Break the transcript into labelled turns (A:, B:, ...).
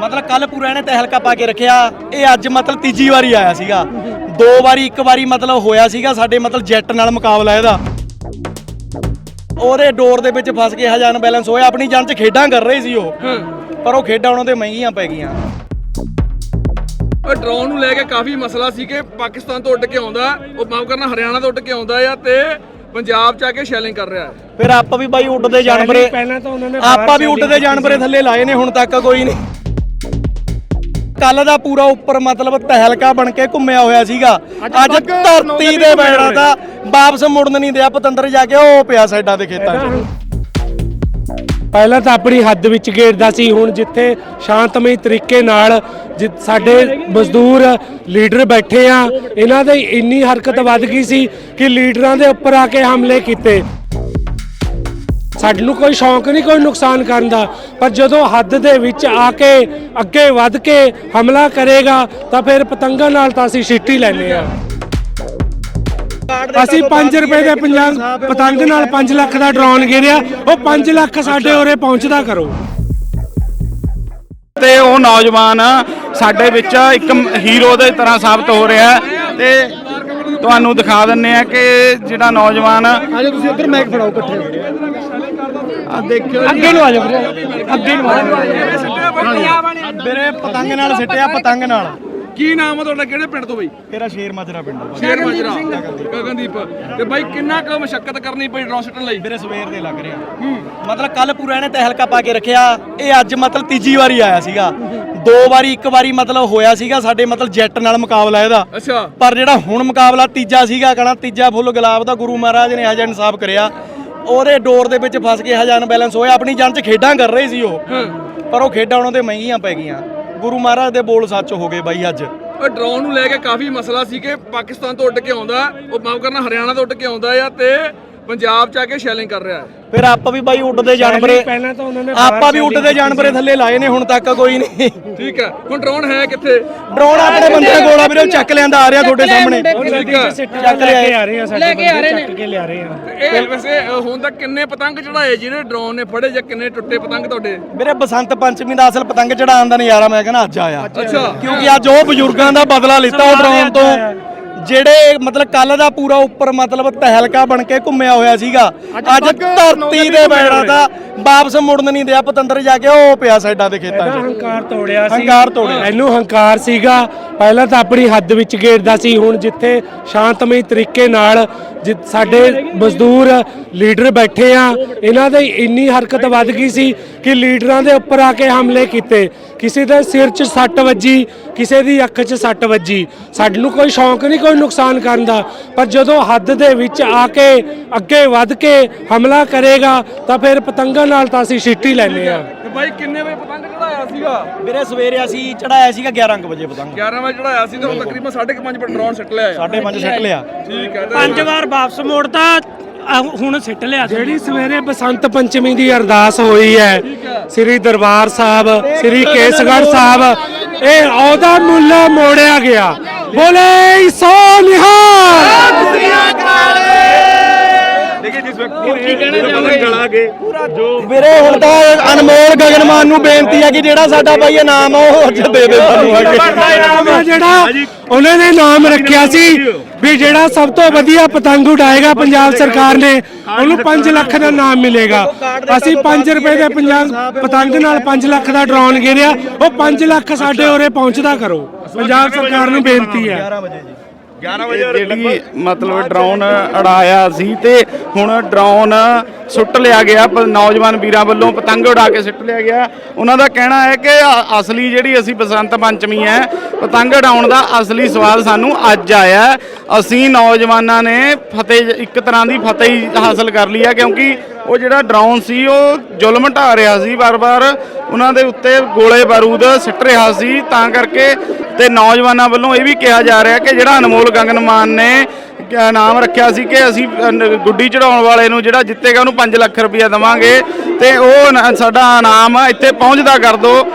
A: ਮਤਲਬ ਕੱਲ ਪੂਰਾ ਇਹਨੇ ਤਹਿਲਕਾ ਪਾ ਕੇ ਰੱਖਿਆ। ਇਹ ਅੱਜ ਮਤਲਬ ਤੀਜੀ ਵਾਰੀ ਆਇਆ ਸੀਗਾ। ਦੋ ਵਾਰੀ ਇੱਕ ਵਾਰੀ ਮਤਲਬ ਹੋਇਆ ਸੀਗਾ ਸਾਡੇ ਮਤਲਬ ਜੈਟ ਨਾਲ ਮੁਕਾਬਲਾ ਇਹਦਾ। ਉਹਦੇ ਡੋਰ ਦੇ ਵਿੱਚ ਫਸ ਕੇ ਹਜਾਨ ਬੈਲੈਂਸ ਹੋਇਆ। ਆਪਣੀ ਜਾਨ 'ਚ ਖੇਡਾਂ ਕਰ ਰਹੇ ਸੀ ਉਹ। ਪਰ ਉਹ ਖੇਡਾਂ ਉਹਨਾਂ ਤੇ ਮਹਿੰਗੀਆਂ ਪੈ ਗਈਆਂ।
B: ਉਹ ਡਰੋਨ ਨੂੰ ਲੈ ਕੇ ਕਾਫੀ ਮਸਲਾ ਸੀ ਕਿ ਪਾਕਿਸਤਾਨ ਤੋਂ ਉੱਡ ਕੇ ਆਉਂਦਾ। ਉਹ ਮਾਫ ਕਰਨਾ ਹਰਿਆਣਾ ਤੋਂ ਉੱਡ ਕੇ ਆਉਂਦਾ ਆ ਤੇ ਪੰਜਾਬ ਚ ਆ ਕੇ ਸ਼ੈਲਿੰਗ ਕਰ ਰਿਹਾ ਹੈ।
A: ਫਿਰ ਆਪਾਂ ਵੀ ਬਾਈ ਉੱਡਦੇ ਜਾਨਵਰੇ
C: ਪਹਿਲਾਂ ਤਾਂ ਉਹਨਾਂ ਨੇ
A: ਆਪਾਂ ਵੀ ਉੱਡਦੇ ਜਾਨਵਰੇ ਥੱਲੇ ਲਾਏ ਨੇ ਹੁਣ ਤੱਕ ਕੋਈ ਨਹੀਂ। ਕੱਲ ਦਾ ਪੂਰਾ ਉੱਪਰ ਮਤਲਬ ਤਹਿਲਕਾ ਬਣ ਕੇ ਘੁੰਮਿਆ ਹੋਇਆ ਸੀਗਾ। ਅੱਜ ਧਰਤੀ ਦੇ ਬੈਠਾ ਤਾਂ ਵਾਪਸ ਮੁੜਨ ਨਹੀਂ ਦਿਆ ਪਤੰਦਰ ਜਾ ਕੇ ਉਹ ਪਿਆ ਸਾਈਡਾਂ ਦੇ ਖੇਤਾਂ 'ਚ।
C: ਪਹਿਲਾਂ ਤਾਂ ਆਪਣੀ ਹੱਦ ਵਿੱਚ ਘੇਰਦਾ ਸੀ ਹੁਣ ਜਿੱਥੇ ਸ਼ਾਂਤਮਈ ਤਰੀਕੇ ਨਾਲ ਜਿ- ਸਾਡੇ ਮਜ਼ਦੂਰ ਲੀਡਰ ਬੈਠੇ ਆ ਇਹਨਾਂ ਦੀ ਇੰਨੀ ਹਰਕਤ ਵੱਧ ਗਈ ਸੀ ਕਿ ਲੀਡਰਾਂ ਦੇ ਉੱਪਰ ਆ ਕੇ ਹਮਲੇ ਕੀਤੇ। ਸਾਨੂੰ ਕੋਈ ਸ਼ੌਂਕ ਨਹੀਂ ਕੋਈ ਨੁਕਸਾਨ ਕਰਨ ਦਾ। ਪਰ ਜਦੋਂ ਹੱਦ ਦੇ ਵਿੱਚ ਆ ਕੇ ਅੱਗੇ ਵੱਧ ਕੇ ਹਮਲਾ ਕਰੇਗਾ ਤਾਂ ਫਿਰ ਪਤੰਗਾਂ ਨਾਲ ਤਾਂ ਅਸੀਂ ਛਿੱਟੀ ਲੈਨੇ ਆ ਅਸੀਂ 5 ਰੁਪਏ ਦੇ ਪੰਜਾਹ ਪਤੰਗ ਨਾਲ 5 ਲੱਖ ਦਾ ਡਰੋਨ ਗਿਰਿਆ ਉਹ 5 ਲੱਖ ਸਾਡੇ ਉਰੇ ਪਹੁੰਚਦਾ ਕਰੋ।
D: ਤੇ ਉਹ ਨੌਜਵਾਨ ਸਾਡੇ ਵਿੱਚ ਇੱਕ ਹੀਰੋ ਦੇ ਤਰ੍ਹਾਂ ਸਾਬਤ ਹੋ ਰਿਹਾ ਤੇ ਤੁਹਾਨੂੰ ਦਿਖਾ ਦਿੰਨੇ ਆ ਕਿ ਜਿਹੜਾ ਨੌਜਵਾਨ
A: ਆਜੋ ਤੁਸੀਂ ਉਧਰ ਮੈਕ ਫੜਾਓ ਇਕੱਠੇ।
D: ਆ ਦੇਖਿਓ
C: ਅੱਗੇ ਨੂੰ ਆ ਜਾਓ ਵੀਰੇ, ਅੱਗੇ ਨੂੰ ਆ ਜਾਓ।
A: ਵੀਰੇ ਪਤੰਗ ਨਾਲ ਸਿੱਟਿਆ ਪਤੰਗ ਨਾਲ।
B: ਕੀ ਨਾਮ ਆ ਤੁਹਾਡਾ? ਕਿਹੜੇ ਪਿੰਡ ਤੋਂ ਬਈ?
A: ਤੇਰਾ ਸ਼ੇਰ ਮਾਜਰਾ ਪਿੰਡ ਆ
B: ਸ਼ੇਰ ਮਾਜਰਾ। ਗਗਨਦੀਪ। ਤੇ ਬਾਈ ਕਿੰਨਾ ਕੁ ਮਸ਼ੱਕਤ ਕਰਨੀ ਪਈ ਡਰੋਨ ਸੁੱਟਣ ਲਈ?
A: ਵੀਰੇ ਸਵੇਰ ਦੇ ਲੱਗ ਰਿਹਾ। ਮਤਲਬ ਕੱਲ ਪੂਰਾ ਇਹਨੇ ਤਹਿਲਕਾ ਪਾ ਕੇ ਰੱਖਿਆ। ਇਹ ਅੱਜ ਮਤਲਬ ਤੀਜੀ ਵਾਰੀ ਆਇਆ ਸੀਗਾ। ਦੋ ਵਾਰੀ ਇੱਕ ਵਾਰੀ ਮਤਲਬ ਹੋਇਆ ਸੀਗਾ ਸਾਡੇ ਮਤਲਬ ਜੈਟ ਨਾਲ ਮੁਕਾਬਲਾ ਇਹਦਾ।
B: ਅੱਛਾ।
A: ਪਰ ਜਿਹੜਾ ਹੁਣ ਮੁਕਾਬਲਾ ਤੀਜਾ ਸੀਗਾ ਕਹਣਾ ਤੀਜਾ ਫੁੱਲ ਗੁਲਾਬ ਦਾ ਗੁਰੂ ਮਹਾਰਾਜ ਨੇ ਹਜਾ ਇਨਸਾਫ ਕਰਿਆ। ਉਹਦੇ ਡੋਰ ਦੇ ਵਿੱਚ ਫਸ ਕੇ ਹਜਾਨ ਬੈਲੈਂਸ ਹੋਇਆ ਆਪਣੀ ਜਾਨ 'ਚ ਖੇਡਾਂ ਕਰ ਰਹੇ ਸੀ ਉਹ। ਪਰ ਉਹ ਖੇਡਾਂ ਉਹਨਾਂ ਤੇ ਮਹਿੰਗੀਆਂ ਪੈ ਗਈਆਂ। ਗੁਰੂ ਮਹਾਰਾਜ ਦੇ ਬੋਲ ਸੱਚ ਹੋ ਗਏ ਬਾਈ ਅੱਜ।
B: ਉਹ ਡਰੋਨ ਨੂੰ ਲੈ ਕੇ ਕਾਫੀ ਮਸਲਾ ਸੀ ਕਿ ਪਾਕਿਸਤਾਨ ਤੋਂ ਉੱਡ ਕੇ ਆਉਂਦਾ ਉਹ ਮਾਫ ਕਰਨਾ ਹਰਿਆਣਾ ਤੋਂ ਉੱਡ ਕੇ ਆਉਂਦਾ ਆ ਤੇ ਪੰਜਾਬ ਚ ਆ ਕੇ ਸ਼ੈਲਿੰਗ ਕਰ ਰਿਹਾ ਹੈ।
A: ਫਿਰ ਆਪਾਂ ਵੀ ਬਾਈ ਉੱਡਦੇ ਜਾਨਵਰੇ
C: ਪਹਿਲਾਂ ਤਾਂ ਉਹਨਾਂ ਨੇ
A: ਆਪਾਂ ਵੀ ਉੱਡਦੇ ਜਾਨਵਰੇ ਥੱਲੇ ਲਾਏ ਨੇ ਹੁਣ ਤੱਕ ਕੋਈ ਨਹੀਂ।
B: ਠੀਕ ਹੈ। ਹੁਣ ਡਰੋਨ ਹੈ ਕਿੱਥੇ?
A: ਡਰੋਨ ਆਪਣੇ ਬੰਦੇ ਕੋਲ ਆ ਵੀਰੇ ਉਹ ਚੱਕ ਲਿਆਂਦਾ ਆ ਰਿਹਾ ਤੁਹਾਡੇ ਸਾਹਮਣੇ।
B: ਠੀਕ ਹੈ।
C: ਚੱਕ ਲੈ ਕੇ ਆ ਰਹੇ ਆ ਸਾਡੇ ਬੰਦੇ ਚੱਕ ਕੇ ਲਿਆ ਰਹੇ ਆ।
B: ਇਹ ਵੈਸੇ ਅ, ਹੁਣ ਤੱਕ ਕਿੰਨੇ ਪਤੰਗ ਚੜਾਏ ਜਿਹੜੇ ਡਰੋਨ ਨੇ ਫੜੇ ਜਾਂ ਕਿੰਨੇ ਟੁੱਟੇ ਪਤੰਗ ਤੁਹਾਡੇ?
A: ਵੀਰੇ ਬਸੰਤ ਪੰਚਮੀ ਦਾ ਅਸਲ ਪਤੰਗ ਚੜਾਉਣ ਦਾ ਨਜ਼ਾਰਾ ਮੈਂ ਕਹਿੰਦਾ ਅੱਜ ਆਇਆ।
B: ਅੱਛਾ।
A: ਕਿਉਂਕਿ ਅੱਜ ਉਹ ਬਜ਼ੁਰਗਾਂ ਦਾ ਬਦਲਾ ਲਿੱਤਾ ਉਹ ਡਰੋਨ ਤੋਂ। ਜਿਹੜੇ ਮਤਲਬ ਕੱਲ ਦਾ ਪੂਰਾ ਉੱਪਰ ਮਤਲਬ ਤਹਿਲਕਾ ਬਣ ਕੇ ਘੁੰਮਿਆ ਹੋਇਆ ਸੀਗਾ। ਅੱਜ ਧਰਤੀ ਦੇ ਬੈਠਾ ਤਾਂ ਵਾਪਸ ਮੁੜਨ ਨਹੀਂ ਦਿਆ ਪਤੰਦਰ ਜਾ ਕੇ ਉਹ ਪਿਆ ਸਾਈਡਾਂ ਦੇ ਖੇਤਾਂ 'ਚ।
C: ਹੰਕਾਰ ਤੋੜਿਆ ਸੀ।
A: ਹੰਕਾਰ ਤੋੜਿਆ।
C: ਇਹਨੂੰ ਹੰਕਾਰ ਸੀਗਾ। ਪਹਿਲਾਂ ਤਾਂ ਆਪਣੀ ਹੱਦ ਵਿੱਚ ਘੇਰਦਾ ਸੀ। ਹੁਣ ਜਿੱਥੇ ਸ਼ਾਂਤਮਈ ਤਰੀਕੇ ਨਾਲ ਜਿ- ਸਾਡੇ ਮਜ਼ਦੂਰ ਲੀਡਰ ਬੈਠੇ ਆ ਇਹਨਾਂ ਦੀ ਇੰਨੀ ਹਰਕਤ ਵੱਧ ਗਈ ਸੀ ਕਿ ਲੀਡਰਾਂ ਦੇ ਉੱਪਰ ਆ ਕੇ ਹਮਲੇ ਕੀਤੇ। ਕਿਸੇ ਦੇ ਸਿਰ 'ਚ ਸੱਟ ਵੱਜੀ ਕਿਸੇ ਦੀ ਅੱਖ 'ਚ ਸੱਟ ਵੱਜੀ। ਸਾਨੂੰ ਕੋਈ ਸ਼ੌਂਕ ਨਹੀਂ ਕੋਈ ਨੁਕਸਾਨ ਕਰਨ ਦਾ। ਪਰ ਜਦੋਂ ਹੱਦ ਦੇ ਵਿੱਚ ਆ ਕੇ ਅੱਗੇ ਵੱਧ ਕੇ ਹਮਲਾ ਕਰੇਗਾ ਤਾਂ ਫਿਰ ਪਤੰਗਾਂ ਨਾਲ ਤਾਂ ਅਸੀਂ ਛਿੱਟੀ ਲੈਨੇ ਆ
B: ਤੇ ਬਾਈ ਕਿੰਨੇ ਵਜੇ ਪਤੰਗ ਚੜਾਇਆ ਸੀਗਾ?
A: ਵੀਰੇ ਸਵੇਰੇ ਅਸੀਂ ਚੜਾਇਆ ਸੀਗਾ 11 ਕੁ ਵਜੇ ਪਤੰਗ।
B: 11 ਵਜੇ ਚੜਾਇਆ ਸੀ ਤੇ ਹੁਣ ਤਕਰੀਬਨ 5:30 ਪਰ ਡਰੋਨ ਸੱਟ ਲਿਆ ਆ।
A: 5:30 ਸਿੱਟ ਲਿਆ।
B: ਠੀਕ ਹੈ ਤੇ
E: ਪੰਜ ਵਾਰ ਵਾਪਸ ਮੋੜਤਾ ਆਹ ਹੁਣ ਸਿੱਟ ਲਿਆ ਸੀ।
C: ਜਿਹੜੀ ਸਵੇਰੇ ਬਸੰਤ ਪੰਚਮੀ ਦੀ ਅਰਦਾਸ ਹੋਈ ਹੈ ਸ੍ਰੀ ਦਰਬਾਰ ਸਾਹਿਬ ਸ੍ਰੀ ਕੇਸਗੜ੍ਹ ਸਾਹਿਬ। ਇਹ ਅਹੁਦਾ ਮੁੱਲ ਮੋੜਿਆ ਗਿਆ। ਬੋਲੇ ਸੋ ਨਿਹਾਲ!
A: ਵੀਰੇ ਹੁਣ ਤਾਂ ਅਨਮੋਲ ਗਗਨਮਾਨ ਨੂੰ ਬੇਨਤੀ ਹੈ ਕਿ ਜਿਹੜਾ ਸਾਡਾ ਬਾਈ ਇਨਾਮ ਆ ਉਹ ਅੱਜ ਦੇ ਦੇ ਸਾਨੂੰ
C: ਹੈ ਜਿਹੜਾ ਉਹਨਾਂ ਨੇ ਨਾਮ ਰੱਖਿਆ ਸੀ ਵੀ ਜਿਹੜਾ ਸਭ ਤੋਂ ਵਧੀਆ ਪਤੰਗ ਉਡਾਏਗਾ ਪੰਜਾਬ ਸਰਕਾਰ ਨੇ ਉਹਨੂੰ 5 ਲੱਖ ਦਾ ਨਾਮ ਮਿਲੇਗਾ। ਅਸੀਂ 5 ਰੁਪਏ ਦੇ ਪੰਜਾਬ ਪਤੰਗ ਨਾਲ 5 ਲੱਖ ਦਾ ਡਰੋਨ ਗਿਰਿਆ ਉਹ 5 ਲੱਖ ਸਾਡੇ ਉਰੇ ਪਹੁੰਚਦਾ ਕਰੋ। ਪੰਜਾਬ ਸਰਕਾਰ ਨੂੰ ਬੇਨਤੀ ਹੈ।
A: 11 ਵਜੇ
D: ਜਿਹੜੀ ਮਤਲਬ ਡਰੋਨ ਉਡਾਇਆ ਸੀ ਤੇ ਹੁਣ ਡਰੋਨ ਸੁੱਟ ਲਿਆ ਗਿਆ ਨੌਜਵਾਨ ਵੀਰਾਂ ਵੱਲੋਂ ਪਤੰਗ ਉਡਾ ਕੇ ਸੁੱਟ ਲਿਆ ਗਿਆ ਉਹਨਾਂ ਦਾ ਕਹਿਣਾ ਹੈ ਕਿ ਅਸਲੀ ਜਿਹੜੀ ਅਸੀਂ ਬਸੰਤ ਪੰਚਮੀ ਹੈ ਪਤੰਗ ਉਡਾਉਣ ਦਾ ਅਸਲੀ ਸਵਾਦ ਸਾਨੂੰ ਅੱਜ ਆਇਆ। ਅਸੀਂ ਨੌਜਵਾਨਾਂ ਨੇ ਫਤਿਹ ਇੱਕ ਤਰ੍ਹਾਂ ਦੀ ਫਤਿਹ ਹੀ ਹਾਸਲ ਕਰ ਲਈ ਹੈ ਕਿਉਂਕਿ ਉਹ ਜਿਹੜਾ ਡਰੋਨ ਸੀ ਉਹ ਜ਼ੁਲਮ ਢਾ ਰਿਹਾ ਸੀ ਵਾਰ-ਵਾਰ ਉਹਨਾਂ ਦੇ ਉੱਤੇ ਗੋਲੇ ਬਾਰੂਦ ਸਿੱਟ ਰਿਹਾ ਸੀ ਤਾਂ ਕਰਕੇ ਤੇ ਨੌਜਵਾਨਾਂ ਵੱਲੋਂ ਇਹ ਵੀ ਕਿਹਾ ਜਾ ਰਿਹਾ ਕਿ ਜਿਹੜਾ ਅਨਮੋਲ ਗਗਨਮਾਨ ਨੇ ਕਿਆ ਨਾਮ ਰੱਖਿਆ ਸੀ ਕਿ ਅਸੀਂ ਗੁੱਡੀ ਚੜਾਉਣ ਵਾਲੇ ਨੂੰ ਜਿਹੜਾ ਜਿੱਤੇਗਾ ਉਹਨੂੰ 5 ਲੱਖ ਰੁਪਇਆ ਦੇਵਾਂਗੇ ਤੇ ਉਹ ਸਾਡਾ ਇਨਾਮ ਇੱਥੇ ਪਹੁੰਚਦਾ ਕਰ ਦਿਓ